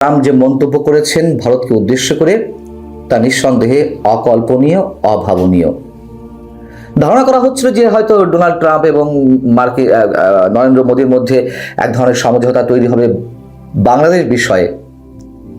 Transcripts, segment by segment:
Trump যে মন্তব্য করেছেন ভারতকে উদ্দেশ্য করে তা নিঃসন্দেহে অকল্পনীয় অভাবনীয়। ধারণা করা হচ্ছিল যে হয়তো ডোনাল্ড ট্রাম্প এবং মার্কি আহ, আহ, নরেন্দ্র মোদীর মধ্যে এক ধরনের সমঝোতা তৈরি হবে বাংলাদেশ বিষয়ে।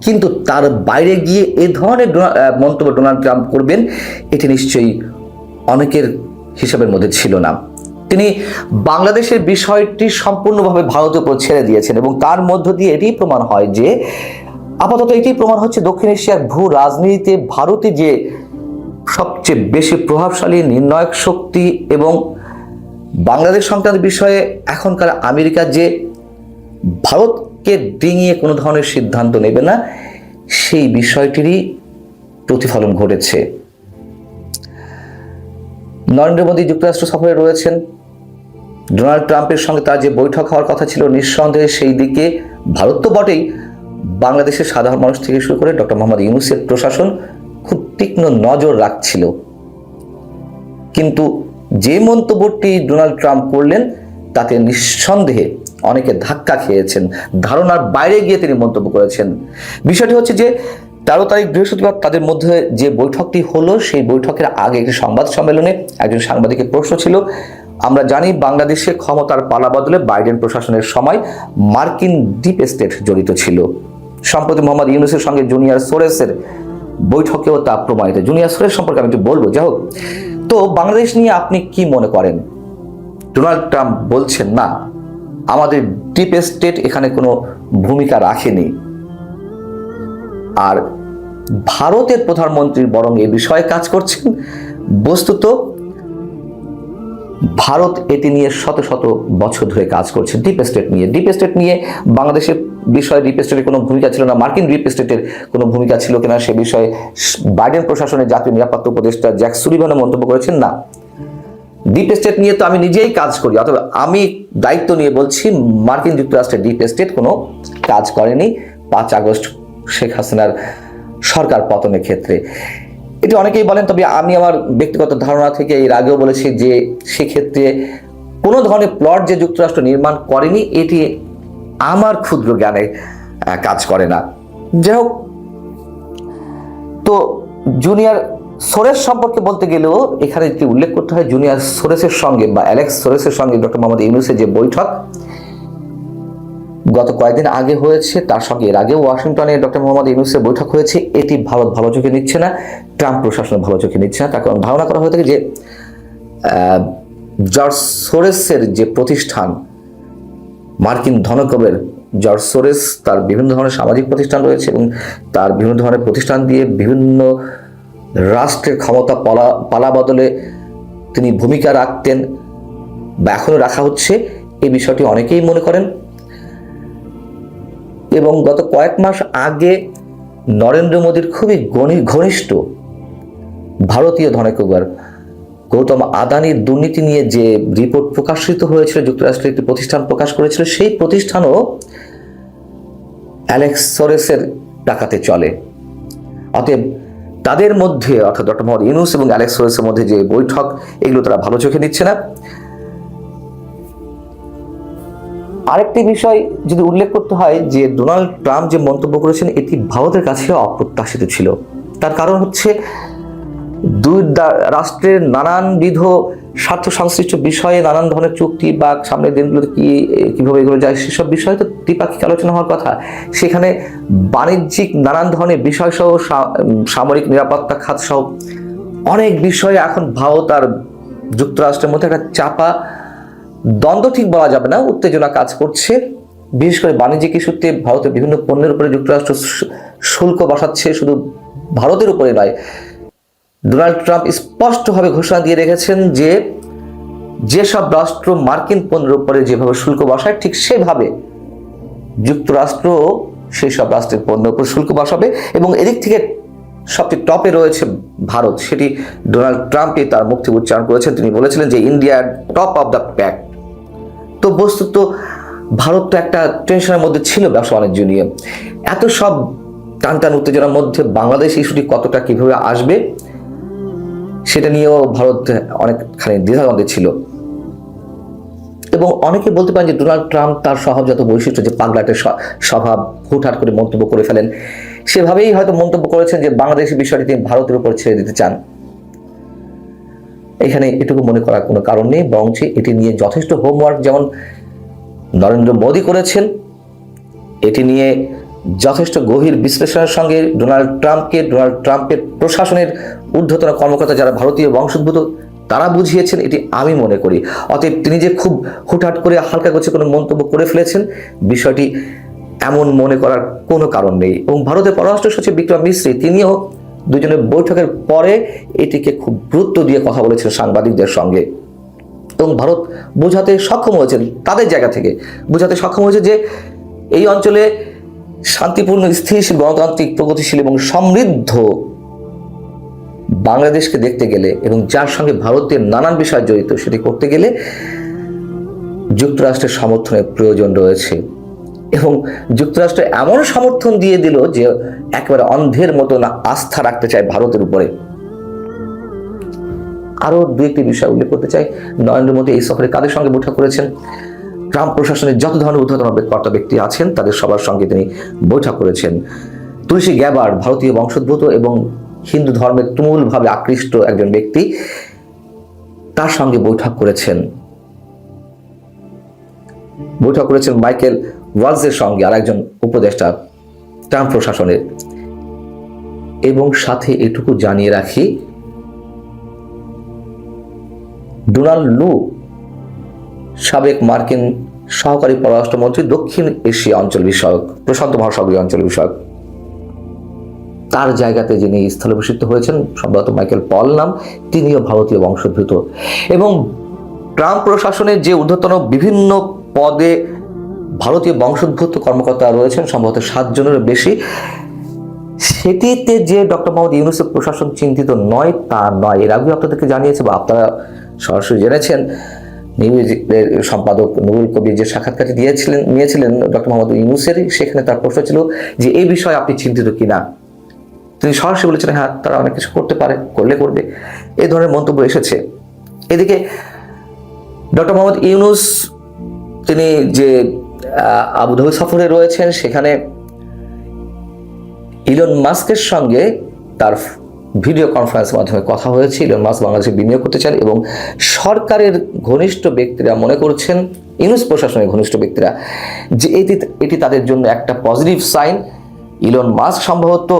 কিন্তু তার বাইরে গিয়ে এ ধরনের মন্তব্য ডোনাল্ড ট্রাম্প করবেন এটি নিশ্চয়ই অনেকের হিসাবের মধ্যে ছিল না। তিনি বাংলাদেশের বিষয়টি সম্পূর্ণভাবে ভারতের উপর ছেড়ে দিয়েছেন এবং তার মধ্য দিয়ে এটি প্রমাণ হয় যে আপাতত এটি প্রমাণ হচ্ছে দক্ষিণ এশিয়ার ভূ রাজনীতিতে ভারতে যে সবচেয়ে বেশি প্রভাবশালী নির্ণায়ক শক্তি এবং বাংলাদেশ সংক্রান্ত বিষয়ে এখনকার আমেরিকা যে ভারতকে ডিঙিয়ে কোনো ধরনের সিদ্ধান্ত নেবে না, সেই বিষয়টিরই প্রতিফলন ঘটেছে। নরেন্দ্র মোদী যুক্তরাষ্ট্র সফরে রয়েছেন। ডোনাল্ড ট্রাম্পের সঙ্গে তার যে বৈঠক হওয়ার কথা ছিল, নিঃসন্দেহে সেই দিকে ভারত তো বটেই। বাংলাদেশের সাধারণ মানুষ থেকে শুরু করে ডক্টর মোহাম্মদ ইউনুসের প্রশাসন খুব তীক্ষ্ণ নজর রাখছিল। কিন্তু যে মন্তব্যটি ডোনাল্ড ট্রাম্প করলেন, তাতে নিঃসন্দেহে অনেকে ধাক্কা খেয়েছেন। ধারণার বাইরে গিয়ে তিনি মন্তব্য করেছেন। বিষয়টি হচ্ছে যে, তেরো তারিখ বৃহস্পতিবার তাদের মধ্যে যে বৈঠকটি হলো, সেই বৈঠকের আগে একটি সংবাদ সম্মেলনে একজন সাংবাদিকের প্রশ্ন ছিল আমরা জানি বাংলাদেশে ক্ষমতার পালা বদলে বাইডেন প্রশাসনের সময় মার্কিন ডিপ স্টেট জড়িত ছিল। সম্প্রতি মোহাম্মদ ইউনুসের সঙ্গে জুনিয়র সোরেসের বৈঠকেও তা প্রমাণিত। জুনিয়র সোরেস সম্পর্কে আমি একটু বলব, যাই হোক। তো বাংলাদেশ নিয়ে আপনি কি মনে করেন? ডোনাল্ড ট্রাম্প বলছেন, না, আমাদের ডিপ স্টেট এখানে কোনো ভূমিকা রাখেনি। আর ভারতের প্রধানমন্ত্রী বরং এ বিষয়ে কাজ করছেন। বস্তুত ভারত এটি নিয়ে শত শত বছর ধরে কাজ করছে ডিপ স্টেট নিয়ে। ডিপ স্টেট নিয়ে বাংলাদেশের বিষয়ে ডিপ স্টেটের কোনো ভূমিকা ছিল না। মার্কিন ডিপ স্টেটের কোনো ভূমিকা ছিল কিনা সে বিষয়ে বাইডেন প্রশাসনের জাতীয় নিরাপত্তা উপদেষ্টা জ্যাক সুলিভানও মন্তব্য করেছেন, না। ডিপ স্টেট নিয়ে তো আমি নিজেই কাজ করি, অথবা আমি দায়িত্ব নিয়ে বলছি, মার্কিন যুক্তরাষ্ট্রের ডিপ স্টেট কোনো কাজ করেনি। পাঁচ আগস্ট শেখ হাসিনার সরকার পতনের ক্ষেত্রে। এটি অনেকেই বলেন, তবে আমি আমার ব্যক্তিগত ধারণা থেকে এর আগেও বলেছি যে সেক্ষেত্রে কোনো ধরনের প্লট যে যুক্তরাষ্ট্র নির্মাণ করেনি, এটি আমার ক্ষুদ্র জ্ঞানে কাজ করে না। যাই হোক, তো জুনিয়র সোরেস সম্পর্কে বলতে গেলেও এখানে যদি উল্লেখ করতে হয়, জুনিয়র সোরেসের সঙ্গে বা অ্যালেক্স সোরেসের সঙ্গে ডক্টর মোহাম্মদ ইউনুসের যে বৈঠক, গত কয়েকদিন আগে হয়েছে, তার সঙ্গে এর আগে ওয়াশিংটনে ডক্টর মোহাম্মদ ইউনুসের বৈঠক হয়েছে, এটি ভারত ভালো চোখে নিচ্ছে না। ট্রাম্প প্রশাসন ভালো চোখে নিচ্ছে না। তার কারণ ধারণা করা হয়ে থাকে যে জর্জ সোরেসের যে প্রতিষ্ঠান, মার্কিন ধনকবের জর্জ সোরেস, তার বিভিন্ন ধরনের সামাজিক প্রতিষ্ঠান রয়েছে এবং তার বিভিন্ন ধরনের প্রতিষ্ঠান দিয়ে বিভিন্ন রাষ্ট্রের ক্ষমতা পালা পালা বদলে তিনি ভূমিকা রাখতেন বা এখনও রাখা হচ্ছে। এই বিষয়টি অনেকেই মনে করেন। এবং গত কয়েক মাস আগে নরেন্দ্র মোদীর খুবই ঘনি- ঘনিষ্ঠ ভারতীয় ধনকুবার গৌতম আদানির দুর্নীতি নিয়ে যে রিপোর্ট প্রকাশিত হয়েছিল, যুক্তরাষ্ট্রের একটি প্রতিষ্ঠান প্রকাশ করেছিল, সেই প্রতিষ্ঠানও অ্যালেক্স সোরেসের টাকাতে চলে। অতএব তাদের মধ্যে, অর্থাৎ ডক্টর মোহাম্মদ ইউনুস এবং অ্যালেক্স সোরেসের মধ্যে যে বৈঠক, এগুলো তারা ভালো চোখে নিচ্ছে না। আরেকটি বিষয় যদি উল্লেখ করতে হয়, যে ডোনাল্ড ট্রাম্প যে মন্তব্য করেছেন, এটি ভারতের কাছে অপ্রত্যাশিত ছিল। তার কারণ হচ্ছে দুই রাষ্ট্রের নানানবিধ স্বার্থ সংশ্লিষ্ট বিষয়ে নানান ধরনের চুক্তি বা সামনের দিনগুলোতে কি, কীভাবে এগুলো যায়, সেসব বিষয়ে তো দ্বিপাক্ষিক আলোচনা হওয়ার কথা। সেখানে বাণিজ্যিক নানান ধরনের বিষয় সহ সামরিক নিরাপত্তা খাত সহ অনেক বিষয়ে এখন ভারত আর যুক্তরাষ্ট্রের মধ্যে একটা চাপা দ্বন্দ্ব ঠিক বলা যাবে না, উত্তেজনা কাজ করছে। বিশেষ করে বাণিজ্যিক ইস্যুতে ভারতের বিভিন্ন পণ্যের উপরে যুক্তরাষ্ট্র শুল্ক বসাচ্ছে, শুধু ভারতের উপরে নয় ডোনাল্ড ট্রাম্প স্পষ্টভাবে ঘোষণা দিয়ে রেখেছেন যে যেসব রাষ্ট্র মার্কিন পণ্যের উপরে যেভাবে শুল্ক বসায়, ঠিক সেভাবে যুক্তরাষ্ট্র সেই সব রাষ্ট্রের পণ্যের উপর শুল্ক বসাবে এবং এদিক থেকে সবচেয়ে টপে রয়েছে ভারত। সেটি ডোনাল্ড ট্রাম্পই তার মুক্তি উচ্চারণ করেছেন। তিনি বলেছিলেন যে India top of the pack. তো বস্তুত ভারত তো একটা টেনশনের মধ্যে ছিল ব্যবসা বাণিজ্য নিয়ে এত সব টান টান উত্তেজনার মধ্যে বাংলাদেশ ইস্যুটি কতটা কীভাবে আসবে সেটা নিয়েও ভারত অনেকখানি দ্বিধাদ্বন্দ্বে ছিল। এবং অনেকে বলতে পারেন যে ডোনাল্ড ট্রাম্প তার স্বভাবজাত বৈশিষ্ট্য যে পাগলাটের স্বভাব হুটহাট করে মন্তব্য করে ফেলেন, সেভাবেই হয়তো মন্তব্য করেছেন যে বাংলাদেশের বিষয়টি তিনি ভারতের উপর ছেড়ে দিতে চান। এখানে এটুকু মনে করার কোনো কারণ নেই বরঞ্চ এটি নিয়ে যথেষ্ট হোমওয়ার্ক যেমন নরেন্দ্র মোদী করেছেন, এটি নিয়ে যথেষ্ট গভীর বিশ্লেষণের সঙ্গে ডোনাল্ড ট্রাম্পকে, ডোনাল্ড ট্রাম্পের প্রশাসনের ঊর্ধ্বতন কর্মকর্তা যারা ভারতীয় বংশোদ্ভূত, তারা বুঝিয়েছেন, এটি আমি মনে করি। অতএব তিনি যে খুব হুটহাট করে হালকা গোছে কোনো মন্তব্য করে ফেলেছেন, বিষয়টি এমন মনে করার কোনো কারণ নেই। এবং ভারতের পররাষ্ট্র সচিব বিক্রম মিশ্রি, তিনিও দুজনের বৈঠকের পরে এটিকে খুব গুরুত্ব দিয়ে কথা বলেছেন সাংবাদিকদের সঙ্গে। এবং ভারত বোঝাতে সক্ষম হয়েছেন তাদের জায়গা থেকে। বোঝাতে সক্ষম হয়েছে যে এই অঞ্চলে শান্তিপূর্ণ স্থিতিশীল গণতান্ত্রিক প্রগতিশীল এবং সমৃদ্ধ বাংলাদেশকে দেখতে গেলে এবং যার সঙ্গে ভারতের নানান বিষয় জড়িত সেটি করতে গেলে যুক্তরাষ্ট্রের সমর্থনের প্রয়োজন রয়েছে। এবং যুক্তরাষ্ট্র এমন সমর্থন দিয়ে দিল যে একেবারে অন্ধের মতো না আস্থা রাখতে চায় ভারতের উপরে। আরও দু একটি বিষয় উল্লেখ করতে চাই। নরেন্দ্র মোদী এই সফরে কাদের সঙ্গে বৈঠক করেছেন? ট্রাম্প প্রশাসনের যত ধরনের ঊর্ধ্বতন কর্তা ব্যক্তি আছেন, তাদের সবার সঙ্গে তিনি বৈঠক করেছেন। তুলসী গ্যাবার ভারতীয় বংশোদ্ভূত এবং হিন্দু ধর্মের তুমুলভাবে আকৃষ্ট একজন ব্যক্তি, তার সঙ্গে বৈঠক করেছেন। বৈঠক করেছেন মাইকেল ওয়ালসের সঙ্গে আরেকজন উপদেষ্টা ট্রাম্প প্রশাসনের। এবং সাথে এটুকু জানিয়ে রাখি, ডোনাল্ড লু সাবেক মার্কিন সহকারী পররাষ্ট্রমন্ত্রী দক্ষিণ এশিয়া অঞ্চল বিষয়ক, প্রশান্ত মহাসাগরীয় অঞ্চল বিষয়ক। তার জায়গাতে যিনি স্থলাভিষিক্ত হয়েছেন, সম্ভবত মাইকেল পল নাম, তিনিও ভারতীয় বংশোদ্ভূত। এবং ট্রাম্প প্রশাসনের যে ঊর্ধ্বতন বিভিন্ন পদে ভারতীয় বংশোদ্ভূত কর্মকর্তা রয়েছেন, সম্ভবত সাতজনেরও বেশি, সেটিতে যে ডক্টর মোহাম্মদ ইউনুসেফ প্রশাসন চিন্তিত নয়, তা নয়। এর আগেও আপনাদেরকে জানিয়েছে বা আপনারা সরাসরি জেনেছেন নিউজের সম্পাদক নুরুল কবির যে সাক্ষাৎকারটি দিয়েছিলেন, নিয়েছিলেন ডক্টর মোহাম্মদ ইউনুসের, সেখানে তার প্রশ্ন ছিল যে এই বিষয়ে আপনি চিন্তিত কিনা? তিনি সরাসরি বলেছেন হ্যাঁ তারা অনেক কিছু করতে পারে, করলে করবে। এই ধরনের মন্তব্য এসেছে। এদিকে ডক্টর মোহাম্মদ ইউনুস, তিনি যে আবুধাবি সফরে রয়েছেন, সেখানে ইলন মাস্কের সঙ্গে তার ভিডিও কনফারেন্সের মাধ্যমে কথা হয়েছে ইলন মাস্ক বাংলাদেশে বিনিয়োগ করতে চান এবং সরকারের ঘনিষ্ঠ ব্যক্তিরা মনে করছেন, ইউনুস প্রশাসনের ঘনিষ্ঠ ব্যক্তিরা, যে এটি এটি তাদের জন্য একটা পজিটিভ সাইন ইলন মাস্ক সম্ভবত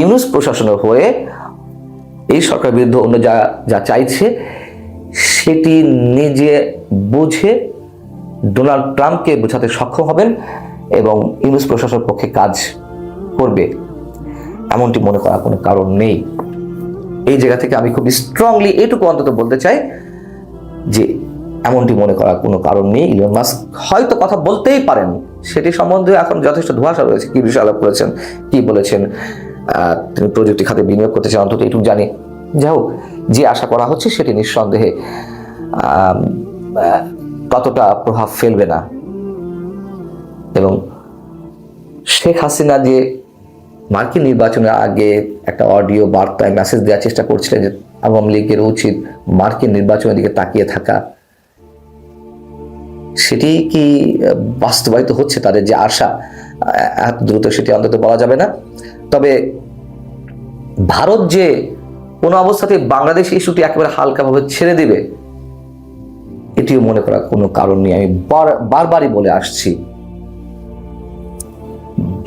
ইউনুস প্রশাসনের হয়ে এই সরকারের বিরুদ্ধে অন্য যা যা চাইছে, সেটি নিজে বুঝে ডোনাল্ড ট্রাম্পকে বোঝাতে সক্ষম হবেন এবং ইউনুস প্রশাসনের পক্ষে কাজ করবে। এমনটি মনে করার কোনো কারণ নেই। এই জায়গা থেকে আমি খুব স্ট্রংলি এটুকু অন্তত বলতে চাই যে, এমনটি মনে করার কোনো কারণ নেই। ইলন মাস্ক হয়তো কথা বলতেই পারেন। সেটি সম্বন্ধে এখন যথেষ্ট ধোঁয়াশা রয়েছে। কি বিষয় আলাপ করেছেন? কি বলেছেন? তিনি প্রযুক্তি খাতে বিনিয়োগ করতে চান? অন্তত এটুকু জানি। যাই হোক, যে আশা করা হচ্ছে সেটি নিঃসন্দেহে ততটা প্রভাব ফেলবে না। এবং শেখ হাসিনা যে মার্কিন নির্বাচনের আগে একটা অডিও বার্তায় মেসেজ দেওয়ার চেষ্টা করছিলেন যে আওয়ামী লীগের উচিত মার্কিন নির্বাচনের দিকে তাকিয়ে থাকা। সেটি কি বাস্তবায়িত হচ্ছে তাদের যে আশা? এত দ্রুত সেটি অন্তত বলা যাবে না। তবে ভারত যে কোনো অবস্থাতে বাংলাদেশ ইস্যুটি একেবারে হালকাভাবে ছেড়ে দেবে, এটিও মনে করার কোনো কারণ নেই। আমি বার- বারবারই বলে আসছি,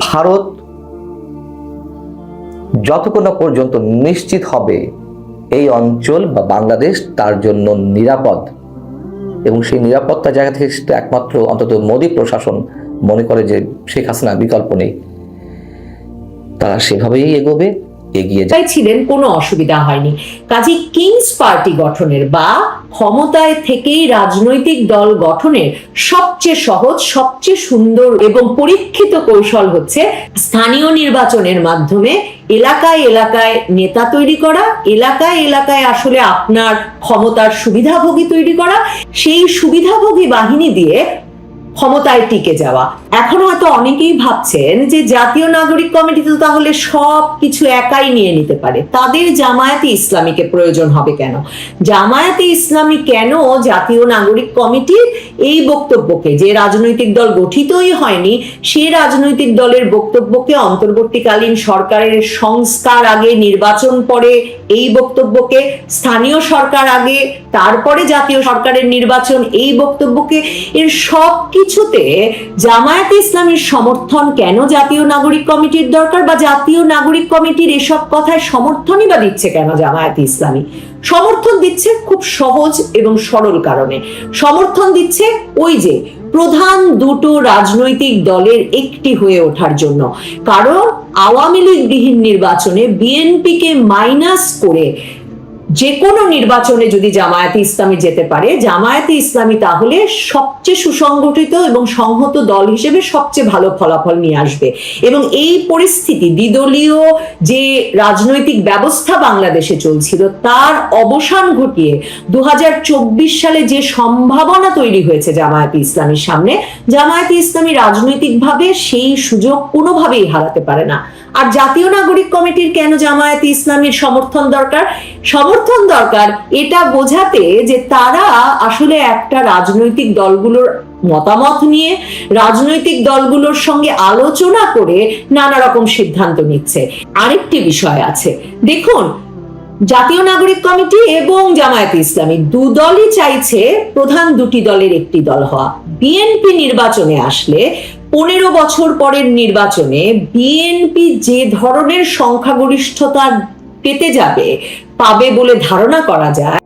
ভারত যতক্ষণ না পর্যন্ত নিশ্চিত হবে এই অঞ্চল বা বাংলাদেশ তার জন্য নিরাপদ। এবং সেই নিরাপত্তা জায়গা থেকে একমাত্র অন্তত মোদী প্রশাসন মনে করে যে শেখ হাসিনা বিকল্প নেই। তারা সেভাবেই এগোবে। এগিয়ে ছিলেন, কোনো অসুবিধা হয়নি। কাজে কিংস পার্টি গঠনের বা ক্ষমতায় থেকেই রাজনৈতিক দল গঠনের সবচেয়ে সহজ, সবচেয়ে সুন্দর এবং পরীক্ষিত কৌশল হচ্ছে স্থানীয় নির্বাচনের মাধ্যমে এলাকায় এলাকায় নেতা তৈরি করা, এলাকায় এলাকায় আসলে আপনার ক্ষমতার সুবিধাভোগী তৈরি করা। সেই সুবিধাভোগী বাহিনী দিয়ে ক্ষমতায় টিকে যাওয়া। এখন হয়তো অনেকেই ভাবছেন যে জাতীয় নাগরিক কমিটি তো তাহলে সব কিছু একাই নিয়ে নিতে পারে। তাদের জামায়াতে ইসলামীকে প্রয়োজন হবে কেন? জামায়াতে ইসলামী কেন জাতীয় নাগরিক কমিটির এই বক্তব্যকে, যে রাজনৈতিক দল গঠিতই হয়নি, সে রাজনৈতিক দলের বক্তব্যকে অন্তর্বর্তীকালীন সরকারের সংস্কার আগে, নির্বাচন পরে এই বক্তব্যকে, স্থানীয় সরকার আগে, তারপরে জাতীয় সরকারের নির্বাচন এই বক্তব্যকে, এর সব কিছুতে জামায়াতে ইসলামের সমর্থন কেন জাতীয় নাগরিক কমিটির দরকার বা জাতীয় নাগরিক কমিটির এসব কথায় সমর্থনই বা দিচ্ছে কেন জামায়াতে ইসলামী? সমর্থন দিচ্ছে খুব সহজ এবং সরল কারণে। সমর্থন দিচ্ছে ওই যে প্রধান দুটো রাজনৈতিক দলের একটি হয়ে ওঠার জন্য। কারণ আওয়ামী লীগবিহীন নির্বাচনে বিএনপিকে মাইনাস করে যে কোনো নির্বাচনে যদি জামায়াতে ইসলামী যেতে পারে, জামায়াতে ইসলামী তাহলে সবচেয়ে সুসংগঠিত এবং সংহত দল হিসেবে সবচেয়ে ভালো ফলাফল নিয়ে আসবে। এবং এই পরিস্থিতি, দ্বিদলীয় যে রাজনৈতিক ব্যবস্থা বাংলাদেশে চলছিল, তার অবসান ঘটিয়ে দু হাজার চব্বিশ সালে যে সম্ভাবনা তৈরি হয়েছে জামায়াতে ইসলামীর সামনে, জামায়াতে ইসলামী রাজনৈতিকভাবে সেই সুযোগ কোনোভাবেই হারাতে পারে না। আর জাতীয় নাগরিক কমিটির কেন জামায়াতে ইসলামীর সমর্থন দরকার? সমর্থন দরকার, এটা বোঝাতে যে তারা আসলে একটা রাজনৈতিক দলগুলোর মতামত নিয়ে, রাজনৈতিক দলগুলোর সঙ্গে আলোচনা করে নানা রকম সিদ্ধান্ত নিচ্ছে। আরেকটি বিষয় আছে। দেখুন, জাতীয় নাগরিক কমিটি এবং জামায়াতে ইসলামী দু দলই চাইছে প্রধান দুটি দলের একটি দল হওয়া। বিএনপি নির্বাচনে আসলে পনেরো বছর পরের নির্বাচনে বিএনপি যে ধরনের সংখ্যাগরিষ্ঠতা পেতে যাবে পাবে বলে ধারণা করা যায়।